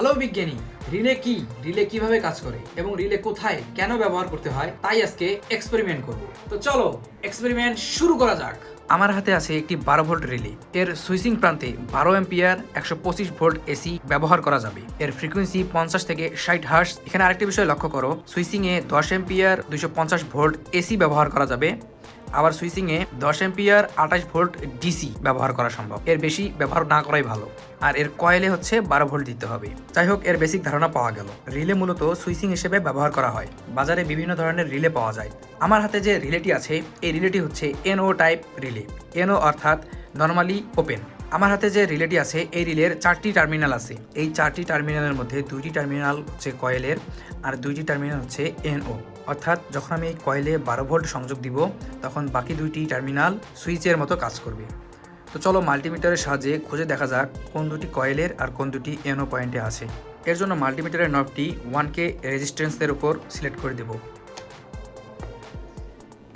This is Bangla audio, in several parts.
হ্যালো বিজ্ঞানী, রিলে কি, রিলে কীভাবে কাজ করে এবং রিলে কোথায় কেন ব্যবহার করতে হয়, তাই আজকে এক্সপেরিমেন্ট করব। তো চলো এক্সপেরিমেন্ট শুরু করা যাক। আমার হাতে আছে একটি বারো ভোল্ট রিলে। এর সুইচিং প্রান্তে বারো এম্পিয়ার একশো পঁচিশ ভোল্ট এসি ব্যবহার করা যাবে। এর ফ্রিকোয়েন্সি পঞ্চাশ থেকে ষাট হার্স এখানে আরেকটি বিষয় লক্ষ্য করো। সুইচিং এ দশ এম্পিয়ার দুইশো পঞ্চাশ ভোল্ট এসি ব্যবহার করা যাবে। আবার সুইচিং এ দশ এম্পিয়ার আঠাশ ভোল্ট ডিসি ব্যবহার করা সম্ভব। এর বেশি ব্যবহার না করাই ভালো। আর এর কয়েলে হচ্ছে বারো ভোল্ট দিতে হবে। যাই হোক, এর বেসিক ধারণা পাওয়া গেল। রিলে মূলত সুইচিং হিসেবে ব্যবহার করা হয়। বাজারে বিভিন্ন ধরনের রিলে পাওয়া যায়। আমার হাতে যে রিলেটি আছে, এই রিলেটি হচ্ছে এনও টাইপ রিলে। এনও অর্থাৎ নর্মালি ওপেন আমার হাতে যে রিলেটি আছে, এই রিলের চারটি টার্মিনাল আছে। এই চারটি টার্মিনালের মধ্যে দুইটি টার্মিনাল হচ্ছে কয়েলের, আর দুইটি টার্মিনাল হচ্ছে এনও অর্থাৎ যখন আমি এই কয়েলে বারো ভোল্ট সংযোগ দিব, তখন বাকি দুইটি টার্মিনাল সুইচের মতো কাজ করবে। তো চলো মাল্টিমিটারের সাহায্যে খুঁজে দেখা যাক কোন দুটি কয়েলের আর কোন দুটি এনও পয়েন্টে আছে। এর জন্য মাল্টিমিটারের নবটি ওয়ান কে রেজিস্ট্যান্সের উপর সিলেক্ট করে দেব।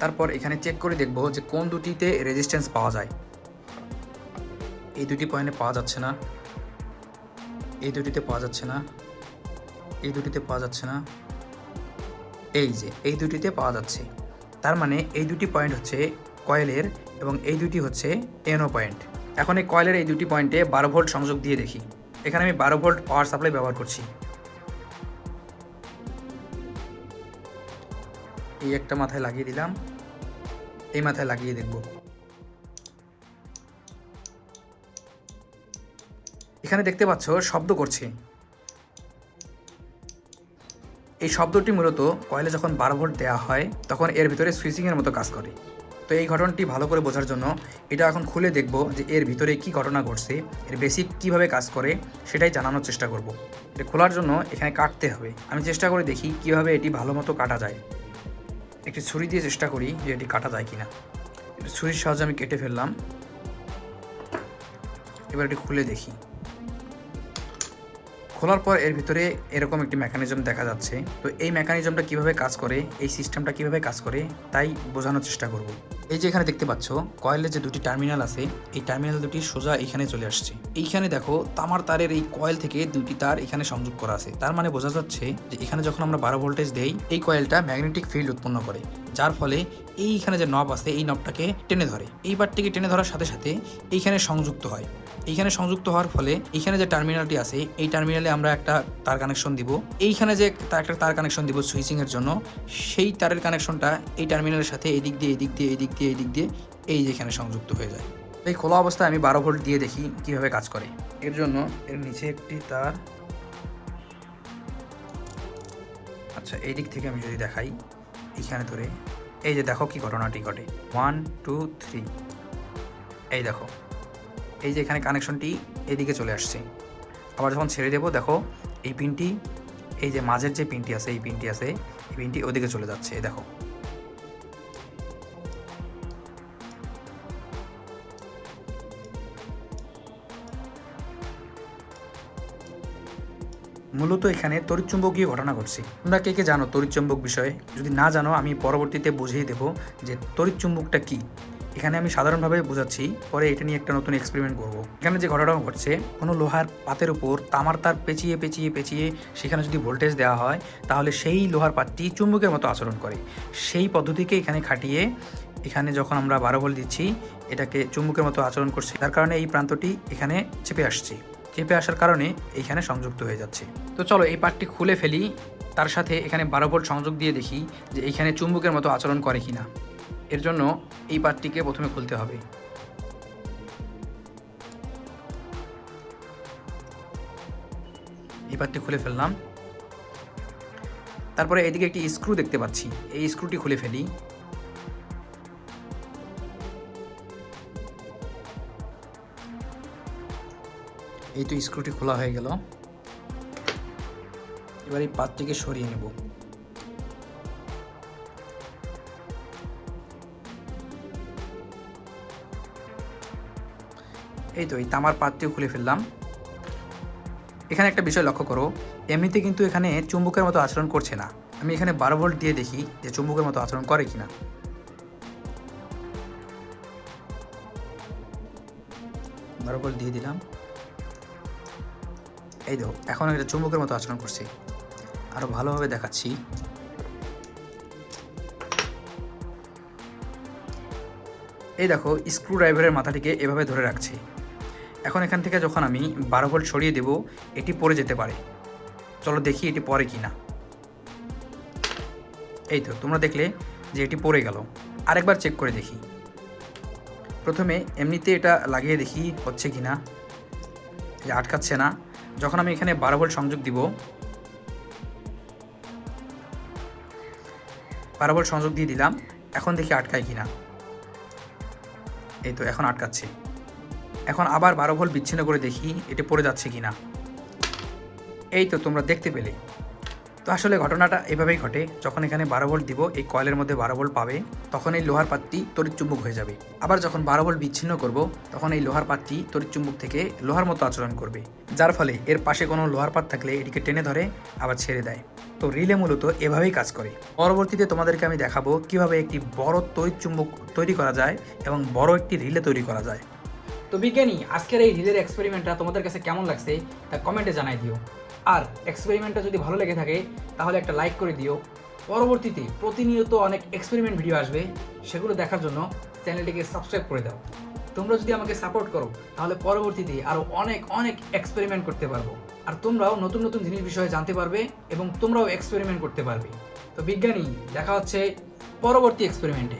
তারপর এখানে চেক করে দেখব যে কোন দুটিতে রেজিস্ট্যান্স পাওয়া যায়। এই দুটি পয়েন্টে পাওয়া যাচ্ছে না। এই দুটিতে পাওয়া যাচ্ছে না। এই দুটিতে পাওয়া যাচ্ছে না। এই যে, এই দুটিতে পাওয়া যাচ্ছে। তার মানে এই দুটি পয়েন্ট হচ্ছে কয়েলের এবং এই দুটি হচ্ছে এনও পয়েন্ট এখন এই কয়েলের এই দুটি পয়েন্টে বারো ভোল্ট সংযোগ দিয়ে দেখি। এখানে আমি বারো ভোল্ট পাওয়ার সাপ্লাই ব্যবহার করছি। এই একটা মাথায় লাগিয়ে দিলাম। এই মাথায় লাগিয়ে দেখব। এখানে দেখতে পাচ্ছ শব্দ করছে। এই শব্দটি মূলত কয়েলে যখন বারো ভোল্ট দেওয়া হয়, তখন এর ভিতরে সুইচিংয়ের মতো কাজ করে। তো এই ঘটনাটি ভালো করে বোঝার জন্য এটা এখন খুলে দেখব যে এর ভিতরে কি ঘটনা ঘটছে, এর বেসিক কীভাবে কাজ করে, সেটাই জানানোর চেষ্টা করব। এটা খোলার জন্য এখানে কাটতে হবে। আমি চেষ্টা করে দেখি কীভাবে এটি ভালো মতো কাটা যায়। একটি ছুরি দিয়ে চেষ্টা করি যে এটি কাটা যায় কিনা। ছুরির সাহায্যে আমি কেটে ফেললাম। এবার এটি খুলে দেখি। খোলার পর এর ভিতরে এরকম একটি মেকানিজম দেখা যাচ্ছে। তো এই মেকানিজমটা কীভাবে কাজ করে, এই সিস্টেমটা কীভাবে কাজ করে, তাই বোঝানোর চেষ্টা করব। এই যে এখানে দেখতে পাচ্ছ কয়েলের যে দুটি টার্মিনাল আছে, এই টার্মিনাল দুটি সোজা এখানে চলে আসছে। এইখানে দেখো, তামার তারের এই কয়েল থেকে দুটি তার এখানে সংযোগ করা আছে। তার মানে বোঝা যাচ্ছে যে এখানে যখন আমরা বারো ভোল্টেজ দেই, এই কয়েলটা ম্যাগনেটিক ফিল্ড উৎপন্ন করে, যার ফলে এইখানে যে নব আছে, এই নবটাকে টেনে ধরে। এই পার্টটিকে টেনে ধরার সাথে সাথে এইখানে সংযুক্ত হয়। এইখানে সংযুক্ত হওয়ার ফলে এইখানে যে টার্মিনালটি আছে, এই টার্মিনালে আমরা একটা তার কানেকশন দিব। এইখানে যে একটা তার কানেকশন দিব সুইচিং এর জন্য, সেই তারের কানেকশনটা এই টার্মিনালের সাথে এই দিক দিয়ে এই দিক দিয়ে এই দিক দিয়ে এই দিক দিয়ে এই যেখানে সংযুক্ত হয়ে যায়। এই খোলা অবস্থায় আমি বারো ভোল্ট দিয়ে দেখি কীভাবে কাজ করে। এর জন্য এর নিচে একটি তার। আচ্ছা এই দিক থেকে আমি যদি দেখাই, এইখানে ধরে, এই যে দেখো কি ঘটনাটি ঘটে। ওয়ান টু থ্রি এই দেখো। এই যে এখানে কানেকশনটি এদিকে চলে আসছে। আবার যখন ছেড়ে দেবো, দেখো এই পিনটি এই যে মাঝের যে পিনটি আছে, এই পিনটি আছে, এই পিনটি ওদিকে চলে যাচ্ছে দেখো। মূলত এখানে তড়িৎচুম্বকীয় ঘটনা ঘটছে। তোমরা কে কে জানো তড়িৎচুম্বক বিষয়ে? যদি না জানো, আমি পরবর্তীতে বুঝিয়ে দেবো যে তড়িৎচুম্বকটা কি। এখানে আমি সাধারণভাবে বোঝাচ্ছি, পরে এটা নিয়ে একটা নতুন এক্সপেরিমেন্ট করব। এখানে যে ঘটনা ঘটছে, কোনো লোহার পাতের উপর তামার তার পেঁচিয়ে পেঁচিয়ে পেঁচিয়ে সেখানে যদি ভোল্টেজ দেওয়া হয়, তাহলে সেই লোহার পাতটি চুম্বকের মতো আচরণ করে। সেই পদ্ধতিকে এখানে খাটিয়ে এখানে যখন আমরা বারো ভোল্ট দিচ্ছি, এটাকে চুম্বকের মতো আচরণ করছে। তার কারণে এই প্রান্তটি এখানে চেপে আসছে। চেপে আসার কারণে এইখানে সংযুক্ত হয়ে যাচ্ছে। তো চলো এই পার্টটি খুলে ফেলি। তার সাথে এখানে বারো ভোল্ট সংযোগ দিয়ে দেখি যে এইখানে চুম্বকের মতো আচরণ করে কিনা। এর জন্য এই পার্টটিকে প্রথমে খুলতে হবে। এই পার্টটি খুলে ফেললাম। তারপরে এদিকে একটি স্ক্রু দেখতে পাচ্ছি। এই স্ক্রুটি খুলে ফেলি। এই তো স্ক্রুটি খোলা হয়ে গেল। এবার এই পাতটিকে সরিয়ে নেব। এই তো, এই তামার পাতটিও খুলে ফেললাম। এখানে একটা বিষয় লক্ষ্য করো, এমনিতে কিন্তু এখানে চুম্বকের মতো আচরণ করছে না। আমি এখানে বারো ভোল্ট দিয়ে দেখি যে চুম্বকের মতো আচরণ করে কিনা। বারো ভোল্ট দিয়ে দিলাম। এই দেখো, এখন এটা চুম্বকের মতো আচরণ করছে। আরও ভালোভাবে দেখাচ্ছি। এই দেখো স্ক্রু ড্রাইভারের মাথাটিকে এভাবে ধরে রাখছি। এখন এখান থেকে যখন আমি বারো ভোল্ট সরিয়ে দেব, এটি পড়ে যেতে পারে। চলো দেখি এটি পরে কি না এই তো, তোমরা দেখলে যে এটি পড়ে গেল। আরেকবার চেক করে দেখি। প্রথমে এমনিতে এটা লাগিয়ে দেখি হচ্ছে কি না যে আটকাচ্ছে না। যখন আমি এখানে বারো ভোল্ট সংযোগ দিব, বারো ভোল্ট সংযোগ দিয়ে দিলাম। এখন দেখি আটকায় কি না এই তো, এখন আটকাচ্ছে। এখন আবার বারো ভোল্ট বিচ্ছিন্ন করে দেখি এটি পড়ে যাচ্ছে কি না এই তো তোমরা দেখতে পেলে। তো আসলে ঘটনাটা এভাবেই ঘটে, যখন এখানে বারো ভোল্ট দিব, এই কয়েলের মধ্যে বারো ভোল্ট পাবে, তখন এই লোহার পাতটি তড়িৎ চুম্বক হয়ে যাবে। আবার যখন বারো ভোল্ট বিচ্ছিন্ন করব, তখন এই লোহার পাতটি তড়িৎ চুম্বক থেকে লোহার মতো আচরণ করবে, যার ফলে এর পাশে কোনো লোহার পাত থাকলে এটিকে টেনে ধরে, আবার ছেড়ে দেয়। তো রিলে মূলত এভাবেই কাজ করে। পরবর্তীতে তোমাদেরকে আমি দেখাবো কীভাবে একটি বড় তড়িৎ চুম্বক তৈরি করা যায় এবং বড় একটি রিলে তৈরি করা যায়। তো বিজ্ঞানী, আজকের এই রিলের এক্সপেরিমেন্টটা তোমাদের কাছে কেমন লাগছে তা কমেন্টে জানাই দিও। আর এক্সপেরিমেন্টটা যদি ভালো লেগে থাকে, তাহলে একটা লাইক করে দিও। পরবর্তীতে প্রতিনিয়ত অনেক এক্সপেরিমেন্ট ভিডিও আসবে, সেগুলো দেখার জন্য চ্যানেলটিকে সাবস্ক্রাইব করে দাও। তোমরা যদি আমাকে সাপোর্ট করো, তাহলে পরবর্তীতে আরও অনেক অনেক এক্সপেরিমেন্ট করতে পারব। আর তোমরাও নতুন নতুন জিনিস বিষয়ে জানতে পারবে এবং তোমরাও এক্সপেরিমেন্ট করতে পারবে। তো বিজ্ঞানী, দেখা হচ্ছে পরবর্তী এক্সপেরিমেন্টে